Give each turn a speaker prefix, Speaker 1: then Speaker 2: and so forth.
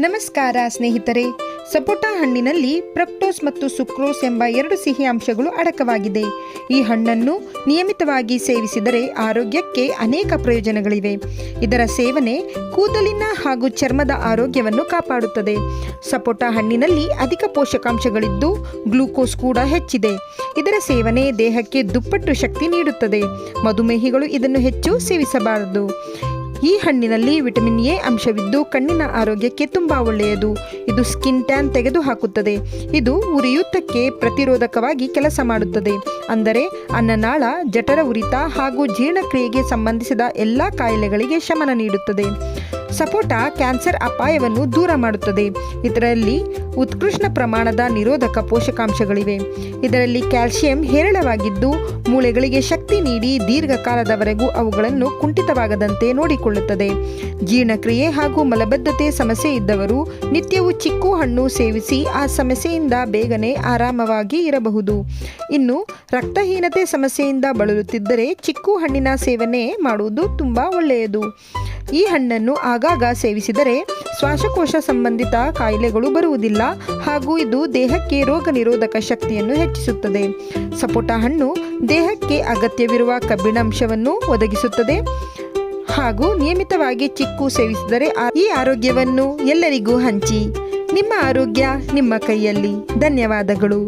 Speaker 1: ನಮಸ್ಕಾರ ಸ್ನೇಹಿತರೆ. ಸಪೋಟ ಹಣ್ಣಿನಲ್ಲಿ ಪ್ರಕ್ಟೋಸ್ ಮತ್ತು ಸುಕ್ರೋಸ್ ಎಂಬ ಎರಡು ಸಿಹಿ ಅಂಶಗಳು ಅಡಕವಾಗಿದೆ. ಈ ಹಣ್ಣನ್ನು ನಿಯಮಿತವಾಗಿ ಸೇವಿಸಿದರೆ ಆರೋಗ್ಯಕ್ಕೆ ಅನೇಕ ಪ್ರಯೋಜನಗಳಿವೆ. ಇದರ ಸೇವನೆ ಕೂದಲಿನ ಹಾಗೂ ಚರ್ಮದ ಆರೋಗ್ಯವನ್ನು ಕಾಪಾಡುತ್ತದೆ. ಸಪೋಟ ಹಣ್ಣಿನಲ್ಲಿ ಅಧಿಕ ಪೋಷಕಾಂಶಗಳಿದ್ದು ಗ್ಲೂಕೋಸ್ ಕೂಡ ಹೆಚ್ಚಿದೆ. ಇದರ ಸೇವನೆ ದೇಹಕ್ಕೆ ದುಪ್ಪಟ್ಟು ಶಕ್ತಿ ನೀಡುತ್ತದೆ. ಮಧುಮೇಹಿಗಳು ಇದನ್ನು ಹೆಚ್ಚು ಸೇವಿಸಬಾರದು. ಈ ಹಣ್ಣಿನಲ್ಲಿ ವಿಟಮಿನ್ ಎ ಅಂಶವಿದ್ದು ಕಣ್ಣಿನ ಆರೋಗ್ಯಕ್ಕೆ ತುಂಬಾ ಒಳ್ಳೆಯದು. ಇದು ಸ್ಕಿನ್ ಟ್ಯಾನ್ ತೆಗೆದುಹಾಕುತ್ತದೆ. ಇದು ಉರಿಯೂತಕ್ಕೆ ಪ್ರತಿರೋಧಕವಾಗಿ ಕೆಲಸ ಮಾಡುತ್ತದೆ. ಅಂದರೆ ಅನ್ನನಾಳ, ಜಠರ ಉರಿತ ಹಾಗೂ ಜೀರ್ಣಕ್ರಿಯೆಗೆ ಸಂಬಂಧಿಸಿದ ಎಲ್ಲ ಕಾಯಿಲೆಗಳಿಗೆ ಶಮನ ನೀಡುತ್ತದೆ. ಸಪೋಟ ಕ್ಯಾನ್ಸರ್ ಅಪಾಯವನ್ನು ದೂರ ಮಾಡುತ್ತದೆ. ಇದರಲ್ಲಿ ಉತ್ಕೃಷ್ಟ ಪ್ರಮಾಣದ ನಿರೋಧಕ ಪೋಷಕಾಂಶಗಳಿವೆ. ಇದರಲ್ಲಿ ಕ್ಯಾಲ್ಸಿಯಂ ಹೇರಳವಾಗಿದ್ದು, ಮೂಳೆಗಳಿಗೆ ಶಕ್ತಿ ನೀಡಿ ದೀರ್ಘಕಾಲದವರೆಗೂ ಅವುಗಳನ್ನು ಕುಂಠಿತವಾಗದಂತೆ ನೋಡಿಕೊಳ್ಳುತ್ತದೆ. ಜೀರ್ಣಕ್ರಿಯೆ ಹಾಗೂ ಮಲಬದ್ಧತೆ ಸಮಸ್ಯೆ ಇದ್ದವರು ನಿತ್ಯವೂ ಚಿಕ್ಕು ಹಣ್ಣು ಸೇವಿಸಿ ಆ ಸಮಸ್ಯೆಯಿಂದ ಬೇಗನೆ ಆರಾಮವಾಗಿ ಇರಬಹುದು. ಇನ್ನು ರಕ್ತಹೀನತೆ ಸಮಸ್ಯೆಯಿಂದ ಬಳಲುತ್ತಿದ್ದರೆ ಚಿಕ್ಕು ಹಣ್ಣಿನ ಸೇವನೆ ಮಾಡುವುದು ತುಂಬ ಒಳ್ಳೆಯದು. ಈ ಹಣ್ಣನ್ನು ಆಗಾಗ ಸೇವಿಸಿದರೆ ಶ್ವಾಸಕೋಶ ಸಂಬಂಧಿತ ಕಾಯಿಲೆಗಳು ಬರುವುದಿಲ್ಲ ಹಾಗೂ ಇದು ದೇಹಕ್ಕೆ ರೋಗ ನಿರೋಧಕ ಶಕ್ತಿಯನ್ನು ಹೆಚ್ಚಿಸುತ್ತದೆ. ಸಪೋಟ ಹಣ್ಣು ದೇಹಕ್ಕೆ ಅಗತ್ಯವಿರುವ ಕಬ್ಬಿಣಾಂಶವನ್ನು ಒದಗಿಸುತ್ತದೆ ಹಾಗೂ ನಿಯಮಿತವಾಗಿ ಚಿಕ್ಕು ಸೇವಿಸಿದರೆ ಈ ಆರೋಗ್ಯವನ್ನು ಎಲ್ಲರಿಗೂ ಹಂಚಿ. ನಿಮ್ಮ ಆರೋಗ್ಯ ನಿಮ್ಮ ಕೈಯಲ್ಲಿ. ಧನ್ಯವಾದಗಳು.